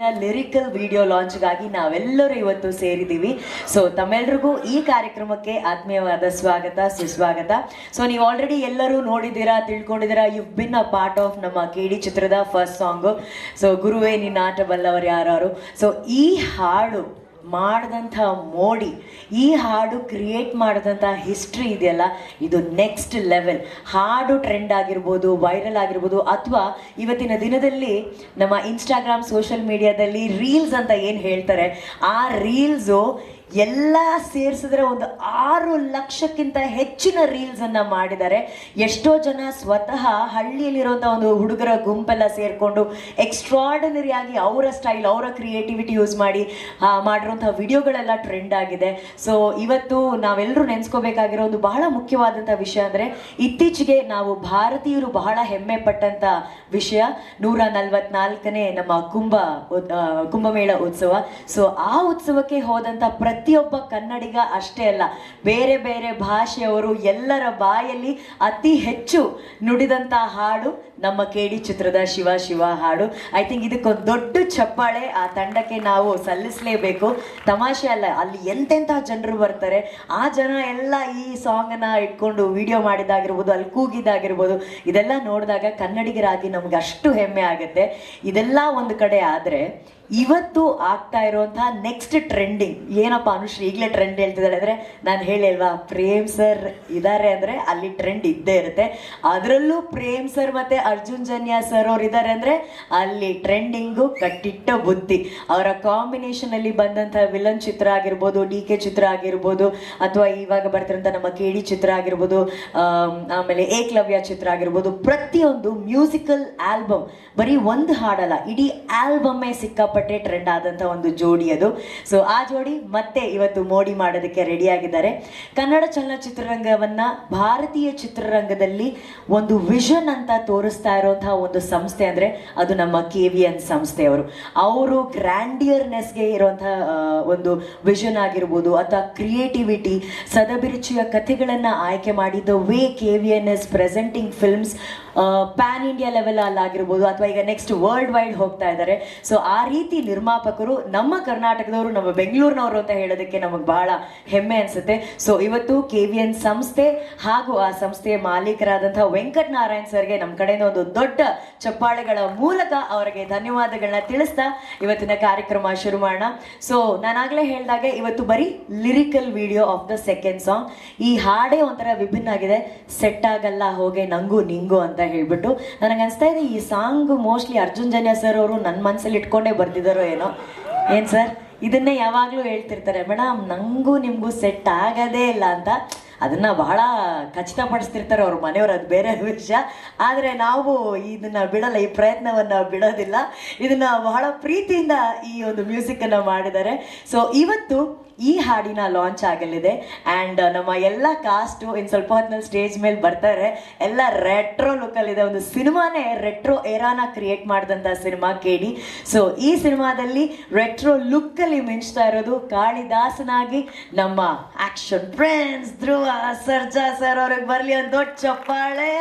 Lyrical video ಲಾಂಚ್ಗಾಗಿ ನಾವೆಲ್ಲರೂ ಇವತ್ತು ಸೇರಿದ್ದೀವಿ so ತಮ್ಮೆಲ್ರಿಗೂ ಈ ಕಾರ್ಯಕ್ರಮಕ್ಕೆ ಆತ್ಮೀಯವಾದ ಸ್ವಾಗತ, ಸುಸ್ವಾಗತ. ಸೊ ನೀವು ಆಲ್ರೆಡಿ ಎಲ್ಲರೂ ನೋಡಿದ್ದೀರಾ, ತಿಳ್ಕೊಂಡಿದ್ದೀರಾ you been a part of ನಮ್ಮ ಕೆ ಡಿ ಚಿತ್ರದ ಫಸ್ಟ್ ಸಾಂಗು ಸೊ ಗುರುವೇ, ನಿನ್ನ ಆಟ ಬಲ್ಲವರು ಯಾರು ಸೊ ಈ ಹಾಡು ಮಾಡಿದಂಥ ಮೋಡಿ, ಈ ಹಾಡು ಕ್ರಿಯೇಟ್ ಮಾಡಿದಂಥ ಹಿಸ್ಟ್ರಿ ಇದೆಯಲ್ಲ, ಇದು ನೆಕ್ಸ್ಟ್ ಲೆವೆಲ್ ಹಾಡು ಟ್ರೆಂಡ್ ಆಗಿರ್ಬೋದು ವೈರಲ್ ಆಗಿರ್ಬೋದು, ಅಥವಾ ಇವತ್ತಿನ ದಿನದಲ್ಲಿ ನಮ್ಮ ಇನ್ಸ್ಟಾಗ್ರಾಮ್ ಸೋಷಿಯಲ್ ಮೀಡಿಯಾದಲ್ಲಿ ರೀಲ್ಸ್ ಅಂತ ಏನು ಹೇಳ್ತಾರೆ, ಆ ರೀಲ್ಸು ಎಲ್ಲ ಸೇರಿಸಿದ್ರೆ ಒಂದು ಆರು ಲಕ್ಷಕ್ಕಿಂತ ಹೆಚ್ಚಿನ ರೀಲ್ಸ್ ಅನ್ನ ಮಾಡಿದ್ದಾರೆ. ಎಷ್ಟೋ ಜನ ಸ್ವತಃ ಹಳ್ಳಿಯಲ್ಲಿರುವಂಥ ಒಂದು ಹುಡುಗರ ಗುಂಪೆಲ್ಲ ಸೇರಿಕೊಂಡು ಎಕ್ಸ್ಟ್ರಾರ್ಡಿನರಿ ಆಗಿ ಅವರ ಸ್ಟೈಲ್ ಅವರ ಕ್ರಿಯೇಟಿವಿಟಿ ಯೂಸ್ ಮಾಡಿ ಮಾಡಿರುವಂತಹ ವಿಡಿಯೋಗಳೆಲ್ಲ ಟ್ರೆಂಡ್ ಆಗಿದೆ. ಸೊ ಇವತ್ತು ನಾವೆಲ್ಲರೂ ನೆನೆಸ್ಕೋಬೇಕಾಗಿರೋ ಒಂದು ಬಹಳ ಮುಖ್ಯವಾದಂಥ ವಿಷಯ ಅಂದರೆ ಇತ್ತೀಚೆಗೆ ನಾವು ಭಾರತೀಯರು ಬಹಳ ಹೆಮ್ಮೆ ಪಟ್ಟಂತ ವಿಷಯ. ನೂರ ನಲ್ವತ್ನಾಲ್ಕನೇ ನಮ್ಮ ಕುಂಭ ಕುಂಭಮೇಳ ಉತ್ಸವ. ಸೊ ಆ ಉತ್ಸವಕ್ಕೆ ಹೋದಂಥ ಪ್ರತಿಯೊಬ್ಬ ಕನ್ನಡಿಗ ಅಷ್ಟೇ ಅಲ್ಲ, ಬೇರೆ ಬೇರೆ ಭಾಷೆಯವರು ಎಲ್ಲರ ಬಾಯಲ್ಲಿ ಅತಿ ಹೆಚ್ಚು ನುಡಿದಂಥ ಹಾಡು ನಮ್ಮ ಕೇಡಿ ಚಿತ್ರದ ಶಿವ ಶಿವ ಹಾಡು. ಐ ಥಿಂಕ್ ಇದಕ್ಕೊಂದು ದೊಡ್ಡ ಚಪ್ಪಾಳೆ ಆ ತಂಡಕ್ಕೆ ನಾವು ಸಲ್ಲಿಸಲೇಬೇಕು. ತಮಾಷೆ ಅಲ್ಲ, ಅಲ್ಲಿ ಎಂತೆಂಥ ಜನರು ಬರ್ತಾರೆ, ಆ ಜನ ಎಲ್ಲ ಈ ಸಾಂಗನ್ನು ಇಟ್ಕೊಂಡು ವಿಡಿಯೋ ಮಾಡಿದಾಗಿರ್ಬೋದು ಅಲ್ಲಿ ಕೂಗಿದಾಗಿರ್ಬೋದು ಇದೆಲ್ಲ ನೋಡಿದಾಗ ಕನ್ನಡಿಗರಾಗಿ ನಮ್ಗೆ ಅಷ್ಟು ಹೆಮ್ಮೆ ಆಗುತ್ತೆ. ಇದೆಲ್ಲ ಒಂದು ಕಡೆ ಆದರೆ ಇವತ್ತು ಆಗ್ತಾ ಇರುವಂತಹ ನೆಕ್ಸ್ಟ್ ಟ್ರೆಂಡಿಂಗ್ ಏನಪ್ಪ ಅನುಶ್ರೀ, ಈಗಲೇ ಟ್ರೆಂಡ್ ಹೇಳ್ತಿದ್ದಾಳೆ ಅಂದ್ರೆ, ನಾನು ಹೇಳಿಲ್ವಾ, ಪ್ರೇಮ್ ಸರ್ ಇದ್ದಾರೆ ಅಂದ್ರೆ ಅಲ್ಲಿ ಟ್ರೆಂಡ್ ಇದ್ದೇ ಇರುತ್ತೆ. ಅದರಲ್ಲೂ ಪ್ರೇಮ್ ಸರ್ ಮತ್ತೆ ಅರ್ಜುನ್ ಜನ್ಯ ಸರ್ ಅವ್ರು ಇದ್ದಾರೆ ಅಂದ್ರೆ ಅಲ್ಲಿ ಟ್ರೆಂಡಿಂಗು ಕಟ್ಟಿಟ್ಟ ಬುದ್ಧಿ. ಅವರ ಕಾಂಬಿನೇಷನ್ ಅಲ್ಲಿ ಬಂದಂಥ ವಿಲನ್ ಚಿತ್ರ ಆಗಿರ್ಬೋದು, ಡಿ ಕೆ ಚಿತ್ರ ಆಗಿರ್ಬೋದು, ಅಥವಾ ಇವಾಗ ಬರ್ತಿರೋಂಥ ನಮ್ಮ ಕೆ ಚಿತ್ರ ಆಗಿರ್ಬೋದು ಆಮೇಲೆ ಏಕಲವ್ಯ ಚಿತ್ರ ಆಗಿರ್ಬೋದು, ಪ್ರತಿಯೊಂದು ಮ್ಯೂಸಿಕಲ್ ಆಲ್ಬಮ್ ಬರೀ ಒಂದು ಹಾಡಲ್ಲ, ಇಡೀ ಆಲ್ಬಮ್ಮೇ ಸಿಕ್ಕಾಪಟ್ಟೆ ಟ್ರೆಂಡ್ ಆದಂಥ ಒಂದು ಜೋಡಿ ಅದು. ಸೊ ಆ ಜೋಡಿ ಮತ್ತೆ ಇವತ್ತು ಮೋಡಿ ಮಾಡೋದಕ್ಕೆ ರೆಡಿ ಆಗಿದ್ದಾರೆ. ಕನ್ನಡ ಚಲನಚಿತ್ರರಂಗವನ್ನು ಭಾರತೀಯ ಚಿತ್ರರಂಗದಲ್ಲಿ ಒಂದು ವಿಷನ್ ಅಂತ ತೋರಿಸ್ತಾ ಇರುವಂತಹ ಒಂದು ಸಂಸ್ಥೆ ಅಂದ್ರೆ ಅದು ನಮ್ಮ ಕೆ ವಿ ಎನ್ ಸಂಸ್ಥೆಯವರು ಅವರು. ಗ್ರ್ಯಾಂಡಿಯರ್ನೆಸ್ಗೆ ಇರುವಂತಹ ಒಂದು ವಿಷನ್ ಆಗಿರ್ಬೋದು ಅಥವಾ ಕ್ರಿಯೇಟಿವಿಟಿ ಸದಭಿರುಚಿಯ ಕಥೆಗಳನ್ನು ಆಯ್ಕೆ ಮಾಡಿದ way K V N S presenting films pan India level ಅಲ್ಲಿ ಆಗಿರ್ಬೋದು ಅಥವಾ ಈಗ ನೆಕ್ಸ್ಟ್ ವರ್ಲ್ಡ್ ವೈಡ್ ಹೋಗ್ತಾ ಇದ್ದಾರೆ ಸೊ ಆ ರೀತಿ ನಿರ್ಮಾಪಕರು ನಮ್ಮ ಕರ್ನಾಟಕದವರು, ನಮ್ಮ ಬೆಂಗಳೂರಿನವರು ಅಂತ ಹೇಳೋದಕ್ಕೆ ನಮಗೆ ಬಹಳ ಹೆಮ್ಮೆ ಅನ್ಸುತ್ತೆ. ಸೊ ಇವತ್ತು ಕೆ ವಿ ಎನ್ ಸಂಸ್ಥೆ ಹಾಗೂ ಆ ಸಂಸ್ಥೆಯ ಮಾಲೀಕರಾದಂತಹ ವೆಂಕಟ್ ನಾರಾಯಣ್ ಸರ್ಗೆ ನಮ್ಮ ಕಡೆಯಿಂದ ಒಂದು ದೊಡ್ಡ ಚಪ್ಪಾಳೆಗಳ ಮೂಲಕ ಅವರಿಗೆ ಧನ್ಯವಾದಗಳನ್ನ ತಿಳಿಸ್ತಾ ಇವತ್ತಿನ ಕಾರ್ಯಕ್ರಮ ಶುರು ಮಾಡೋಣ. ಸೊ ನಾನಾಗಲೇ ಹೇಳಿದಾಗೆ ಇವತ್ತು ಬರೀ lyrical video of the second song ಈ ಹಾಡೇ ಒಂಥರ ವಿಭಿನ್ನ ಆಗಿದೆ ಸೆಟ್ ಆಗಲ್ಲ, ಹೋಗೆ ನಂಗು ನಿಂಗು ಅಂತ ಹೇಳ್ಬಿಟ್ಟು ನನಗೆ ಅನಿಸ್ತಾ ಇದೆ, ಈ song mostly Arjun Janya sir ಅವರು ನನ್ನ ಮನಸ್ಸಲ್ಲಿ ಇಟ್ಕೊಂಡೇ ಬರ್ತಿದ್ದಾರೋ ಏನೋ. ಏನು ಸರ್ ಇದನ್ನೇ ಯಾವಾಗಲೂ ಹೇಳ್ತಿರ್ತಾರೆ ಮೇಡಮ್ ನನಗೂ ನಿಮಗೂ ಸೆಟ್ ಆಗೋದೇ ಇಲ್ಲ ಅಂತ. ಅದನ್ನ ಬಹಳ ಖಚಿತಪಡಿಸ್ತಿರ್ತಾರೆ ಅವ್ರ ಮನೆಯವರು, ಅದು ಬೇರೆ ವಿಷಯ. ಆದರೆ ನಾವು ಇದನ್ನ ಬಿಡಲ್ಲ, ಈ ಪ್ರಯತ್ನವನ್ನು ಬಿಡೋದಿಲ್ಲ. ಇದನ್ನ ಬಹಳ ಪ್ರೀತಿಯಿಂದ ಈ ಒಂದು ಮ್ಯೂಸಿಕ್ ಅನ್ನ ಮಾಡಿದ್ದಾರೆ. ಸೊ ಇವತ್ತು ಈ ಹಾಡಿನ ಲಾಂಚ್ ಆಗಲಿದೆ. ಆ್ಯಂಡ್ ನಮ್ಮ ಎಲ್ಲ ಕಾಸ್ಟು ಇನ್ನು ಸ್ವಲ್ಪ ಹೊತ್ತಿನಲ್ಲಿ ಸ್ಟೇಜ್ ಮೇಲೆ ಬರ್ತಾರೆ. ಎಲ್ಲ ರೆಟ್ರೋ ಲುಕ್ಕಲ್ಲಿದೆ ಒಂದು ಸಿನಿಮಾನೇ ರೆಟ್ರೋ ಏರಾನ ಕ್ರಿಯೇಟ್ ಮಾಡಿದಂಥ ಸಿನಿಮಾ ಕೇಳಿ ಸೊ ಈ ಸಿನಿಮಾದಲ್ಲಿ ರೆಟ್ರೋ ಲುಕ್ಕಲ್ಲಿ ಮಿಂಚ್ತಾ ಇರೋದು ಕಾಳಿದಾಸನಾಗಿ ನಮ್ಮ action friends Dhruva, Sarja sir ಅವ್ರಿಗೆ ಬರಲಿ ಒಂದು ದೊಡ್ಡ ಚಪ್ಪಾಳೆ.